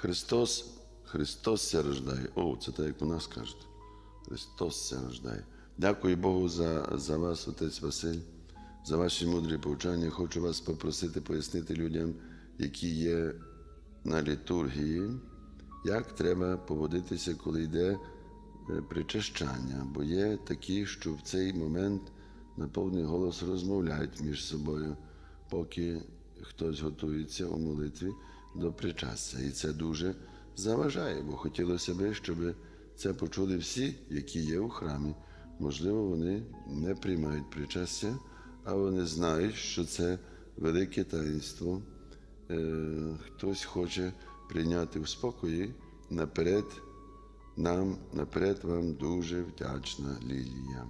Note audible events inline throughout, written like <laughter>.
Христос, Христос ся рождає. О, це так, як у нас кажуть. Христос ся рождає. Дякую Богу за, за вас, отець Василь, за ваші мудрі повчання. Хочу вас попросити пояснити людям, які є на літургії, як треба поводитися, коли йде е, причащання. Бо є такі, що в цей момент на повний голос розмовляють між собою, поки хтось готується у молитві до причастя. І це дуже заважає, бо хотілося би, щоб це почули всі, які є у храмі. Можливо, вони не приймають причастя, а вони знають, що це велике таїнство. Е, Хтось хоче прийняти в спокої наперед. Нам наперед вам дуже вдячна Лілія.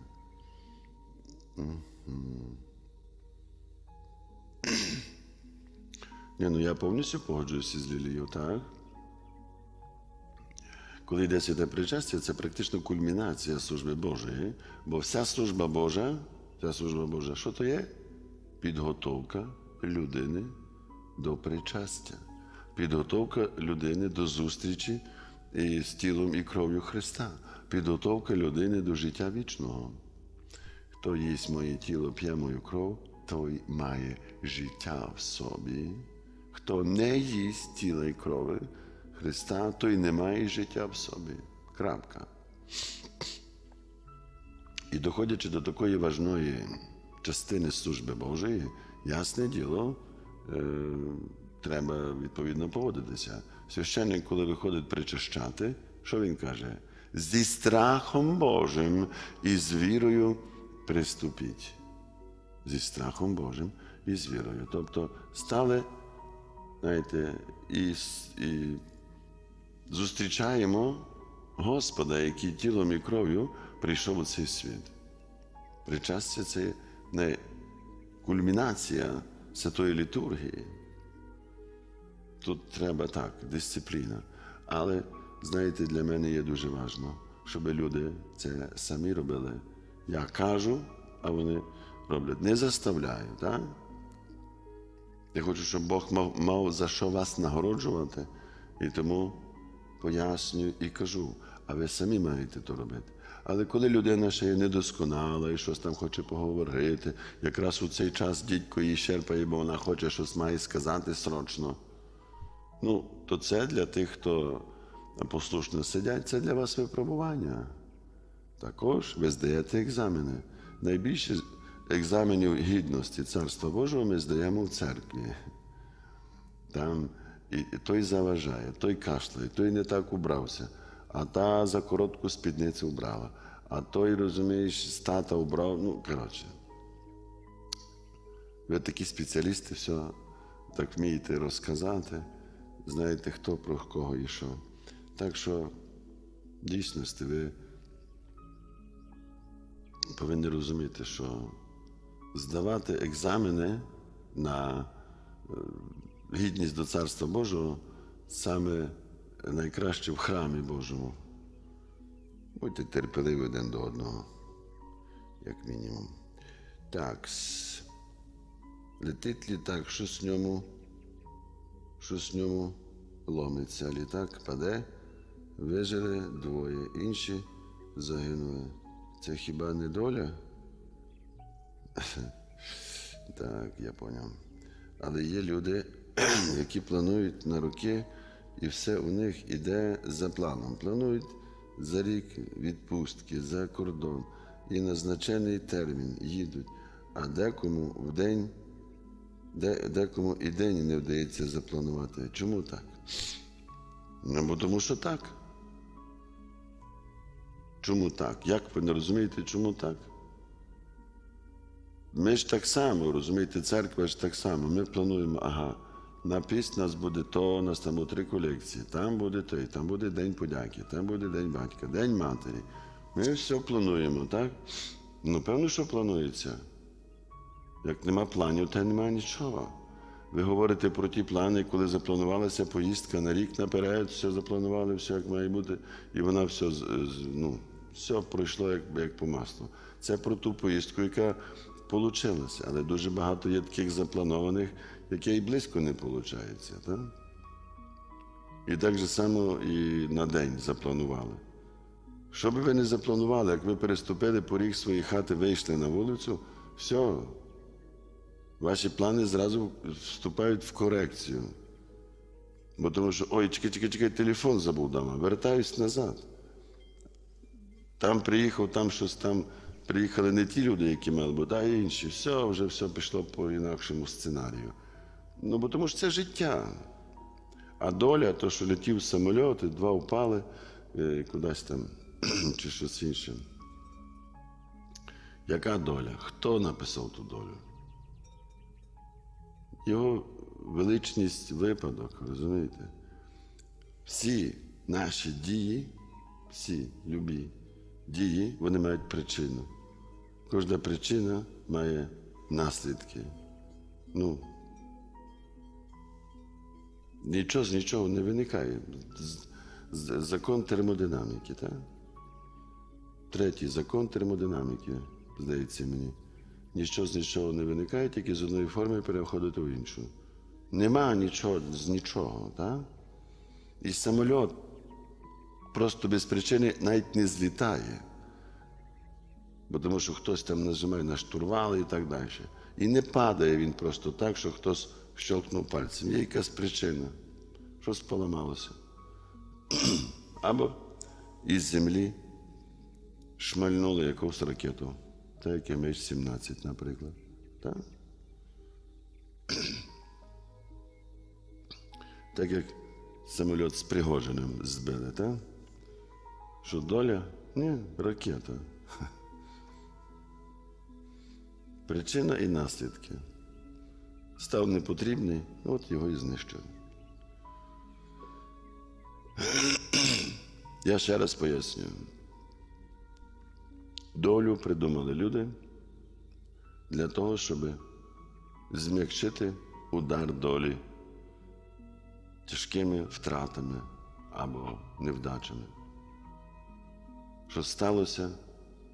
Ні, ну я повністю погоджуюся з Лілією, так? Коли йде святе причастя, це практично кульмінація служби Божої, бо вся служба Божа, вся служба Божа, що то є? Підготовка людини до причастя, підготовка людини до зустрічі із тілом і кров'ю Христа, підготовка людини до життя вічного. Хто їсть моє тіло, п'є мою кров, той має життя в собі. Хто не їсть тіла і крови Христа, той не має життя в собі. Крапка. І доходячи до такої важної частини служби Божої, ясне діло, е, треба відповідно поводитися. Священник, коли виходить причащати, що він каже? Зі страхом Божим і з вірою приступіть. Зі страхом Божим і з вірою. Тобто стали, знаєте, і, і зустрічаємо Господа, який тілом і кров'ю прийшов у цей світ. Причастя це не кульмінація святої літургії. Тут треба так, дисципліна. Але, знаєте, для мене є дуже важливо, щоб люди це самі робили. Я кажу, а вони роблять. Не заставляю, так? Я хочу, щоб Бог мав, мав за що вас нагороджувати, і тому пояснюю і кажу, а ви самі маєте то робити. Але коли людина ще є недосконала і щось там хоче поговорити, якраз у цей час дідько її щерпає, бо вона хоче щось має сказати срочно. Ну, то це для тих, хто послушно сидять, це для вас випробування. Також ви здаєте екзамени. Найбільше екзаменів гідності Царства Божого ми здаємо в церкві. Там і, той заважає, той кашляє, той не так убрався, а та за коротку спідницю вбрала, а той, розумієш, з тата убрав. Ну, коротше. Ви такі спеціалісти, все так вмієте розказати, знаєте, хто про кого що. Так що, дійсності, ви повинні розуміти, що здавати екзамени на е, гідність до Царства Божого саме найкраще в храмі Божому. Будьте терпеливі один до одного, як мінімум. Так. Летить літак, щось в ньому, щось в ньому ломиться. Літак паде, вижили двоє, інші загинули. Це хіба не доля? <laughs> Так, я поняв. Але є люди, <clears throat> які планують на роки, і все у них іде за планом. Планують за рік відпустки, за кордон і назначений термін їдуть. А декому в день, де, декому і день не вдається запланувати. Чому так? Ну, бо тому що так. Чому так? Як ви не розумієте, чому так? Ми ж так само, розумієте, церква ж так само. Ми плануємо, ага, на піст нас буде то, у нас там буде три колекції, там буде той, там буде День подяки, там буде День батька, День матері. Ми все плануємо, так? Ну, певно, що планується. Як нема планів, то немає нічого. Ви говорите про ті плани, коли запланувалася поїздка на рік наперед, все запланували, все як має бути, і вона все, ну, все пройшло як, як по маслу. Це про ту поїздку, яка вийшла. Але дуже багато є таких запланованих, яке і близько не виходить. Так? І так же само і на день запланували. Що би ви не запланували, як ви переступили поріг своєї хати, вийшли на вулицю, все, ваші плани зразу вступають в корекцію. Бо тому що, ой, чекай, чекай, чекай, телефон забув вдома, вертаюсь назад. Там приїхав, там щось там приїхали не ті люди, які мали бути, а інші. Все, вже все пішло по інакшому сценарію. Ну, бо тому що це життя. А доля, то, що летів самоліт, і два впали е, кудись там, <clears throat> чи щось інше. Яка доля? Хто написав ту долю? Його величність випадок, розумієте? Всі наші дії, всі любі дії, вони мають причину. Кожна причина має наслідки. Ну, нічого з нічого не виникає. Закон термодинаміки, так? Третій закон термодинаміки, здається мені. Ніщо з нічого не виникає, тільки з одної форми переходить у іншу. Нема нічого з нічого, так? І самоліт просто без причини навіть не злітає. Бо тому що хтось там нажимає на штурвал і так далі. І не падає він просто так, що хтось щелкнув пальцем. Є якась причина. Щось поламалося. <clears throat> Або із землі шмальнули якусь ракету. Так як MH17, наприклад. Так? <clears throat> так як самоліт з Пригожиним збили, так? Що доля? Ні, ракета. <laughs> Причина і наслідки. Став непотрібний, от його і знищили. Я ще раз пояснюю. Долю придумали люди для того, щоб змягчити удар долі тяжкими втратами або невдачами. Що сталося,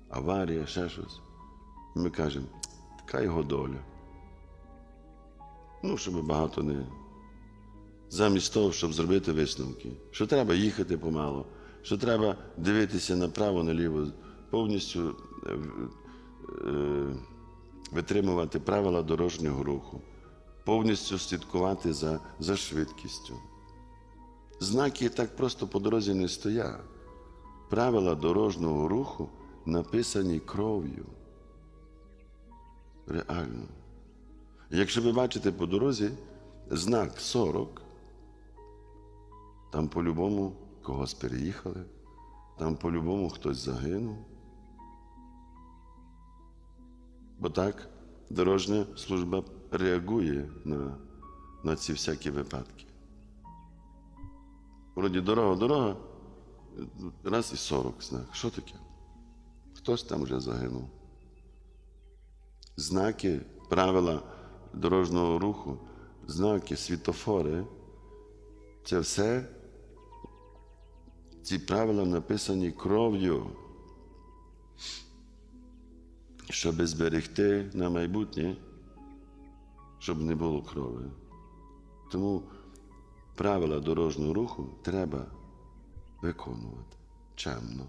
аварія, ще щось. Ми кажемо, така його доля. Ну, щоб багато не. Замість того, щоб зробити висновки, що треба їхати помало, що треба дивитися направо, наліво, повністю е, е, витримувати правила дорожнього руху, повністю слідкувати за, за швидкістю. Знаки так просто по дорозі не стоять. Правила дорожнього руху написані кров'ю. Реально. Якщо ви бачите по дорозі знак 40, там по-любому когось переїхали, там по-любому хтось загинув. Бо так дорожня служба реагує на, на ці всякі випадки. Вроді дорога, дорога, раз і 40 знак. Що таке? Хтось там вже загинув. Знаки, правила дорожнього руху, знаки, світофори це все ці правила написані кров'ю, щоб зберегти на майбутнє, щоб не було крові. Тому правила дорожнього руху треба виконувати чемно.